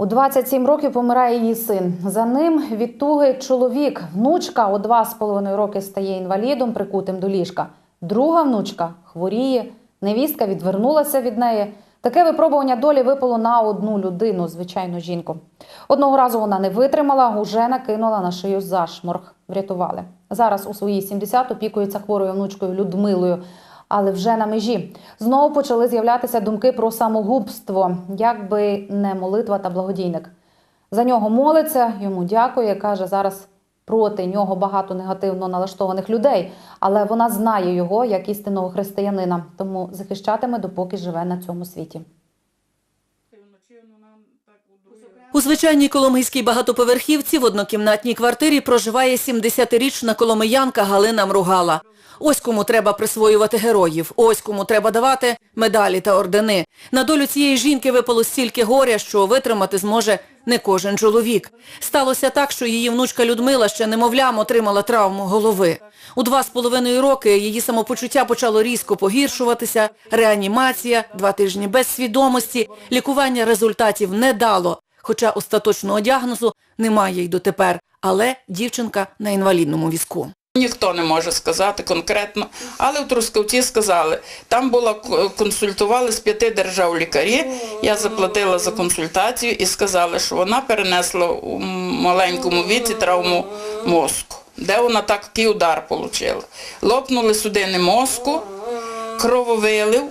У 27 років помирає її син. За ним від туги чоловік. Внучка у два з половиною роки стає інвалідом, прикутим до ліжка. Друга внучка хворіє. Невістка відвернулася від неї. Таке випробування долі випало на одну людину, звичайну жінку. Одного разу вона не витримала, уже накинула на шию зашморг. Врятували. Зараз у свої 70 опікується хворою внучкою Людмилою, але вже на межі. Знову почали з'являтися думки про самогубство, якби не молитва та благодійник. За нього молиться, йому дякує, каже, зараз проти нього багато негативно налаштованих людей, але вона знає його як істинного християнина, тому захищатиме, допоки живе на цьому світі. У звичайній коломийській багатоповерхівці в однокімнатній квартирі проживає 70-річна коломиянка Галина Мругала. Ось кому треба присвоювати героїв, ось кому треба давати медалі та ордени. На долю цієї жінки випало стільки горя, що витримати зможе не кожен чоловік. Сталося так, що її внучка Людмила ще немовлям отримала травму голови. У два з половиною роки її самопочуття почало різко погіршуватися, реанімація, два тижні без свідомості, лікування результатів не дало. Хоча остаточного діагнозу немає й дотепер, але дівчинка на інвалідному візку. Ніхто не може сказати конкретно, але в Трускавці сказали, там була консультували з п'яти держав лікарі, я заплатила за консультацію і сказали, що вона перенесла у маленькому віці травму мозку, де вона такий удар отримала. Лопнули судини мозку, крововилив,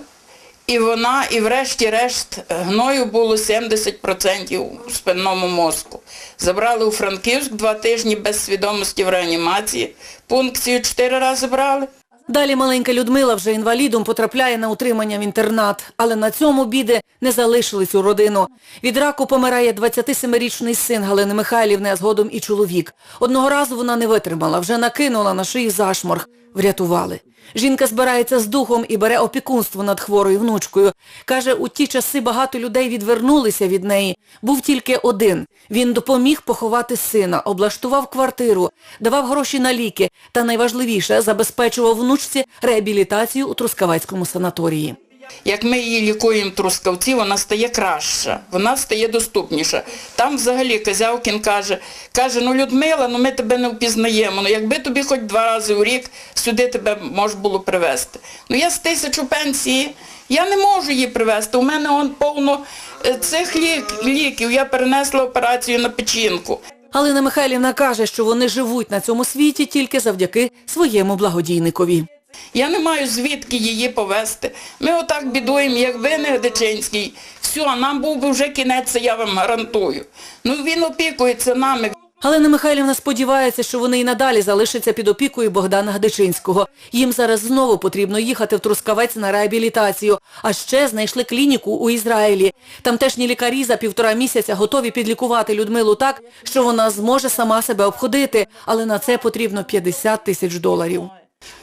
і вона, і врешті-решт гною було 70% у спинному мозку. Забрали у Франківськ два тижні без свідомості в реанімації. Пункцію чотири рази брали. Далі маленька Людмила вже інвалідом потрапляє на утримання в інтернат, але на цьому біди не залишились у родину. Від раку помирає 27-річний син Галини Михайлівни, а згодом і чоловік. Одного разу вона не витримала, вже накинула на шиї зашморг. Врятували. Жінка збирається з духом і бере опікунство над хворою внучкою. Каже, у ті часи багато людей відвернулися від неї. Був тільки один. Він допоміг поховати сина, облаштував квартиру, давав гроші на ліки та найважливіше забезпечував внучці реабілітацію у Трускавецькому санаторії. Як ми її лікуємо Трускавці, вона стає краща, вона стає доступніша. Там взагалі Козявкін каже, каже, ну Людмила, ну ми тебе не впізнаємо, ну якби тобі хоч два рази у рік сюди тебе можна було привезти. Ну я з тисячу пенсії, я не можу її привезти, у мене он повно е, цих лік, ліків, я перенесла операцію на печінку. Галина Михайлівна каже, що вони живуть на цьому світі тільки завдяки своєму благодійникові. Я не маю звідки її повезти. Ми отак бідуємо, якби не Гдичинський. Все, нам був би вже кінець, я вам гарантую. Ну він опікується нами. Галина Михайлівна сподівається, що вони і надалі залишаться під опікою Богдана Гдичинського. Їм зараз знову потрібно їхати в Трускавець на реабілітацію. А ще знайшли клініку у Ізраїлі. Тамтешні лікарі за півтора місяця готові підлікувати Людмилу так, що вона зможе сама себе обходити. Але на це потрібно 50 тисяч доларів.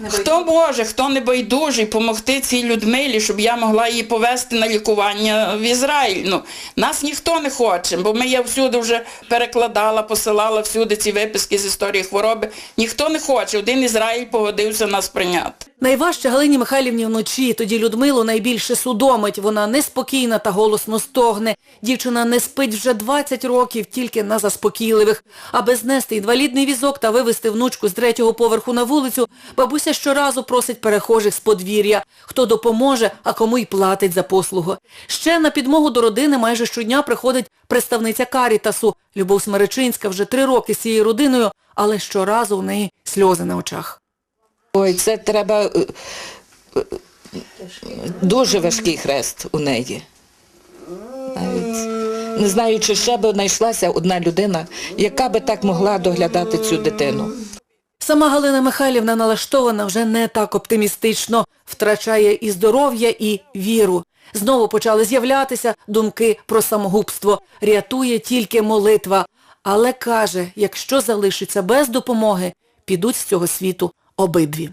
Хто може, хто не байдужий, допомогти цій Людмилі, щоб я могла її повезти на лікування в Ізраїль. Ну, нас ніхто не хоче, бо ми я всюди вже перекладала, посилала всюди ці виписки з історії хвороби. Ніхто не хоче. Один Ізраїль погодився нас прийняти. Найважче Галині Михайлівні вночі, тоді Людмилу найбільше судомить. Вона неспокійна та голосно стогне. Дівчина не спить вже 20 років тільки на заспокійливих. Аби знести інвалідний візок та вивезти внучку з третього поверху на вулицю, бабуся щоразу просить перехожих з подвір'я. Хто допоможе, а кому й платить за послугу. Ще на підмогу до родини майже щодня приходить представниця Карітасу. Любов Смеречинська вже три роки з цією родиною, але щоразу в неї сльози на очах. Ой, це треба е, е, дуже важкий хрест у неї. Навіть не знаю, чи ще би знайшлася одна людина, яка би так могла доглядати цю дитину. Сама Галина Михайлівна налаштована вже не так оптимістично, втрачає і здоров'я, і віру. Знову почали з'являтися думки про самогубство. Рятує тільки молитва. Але каже, якщо залишиться без допомоги, підуть з цього світу обидві.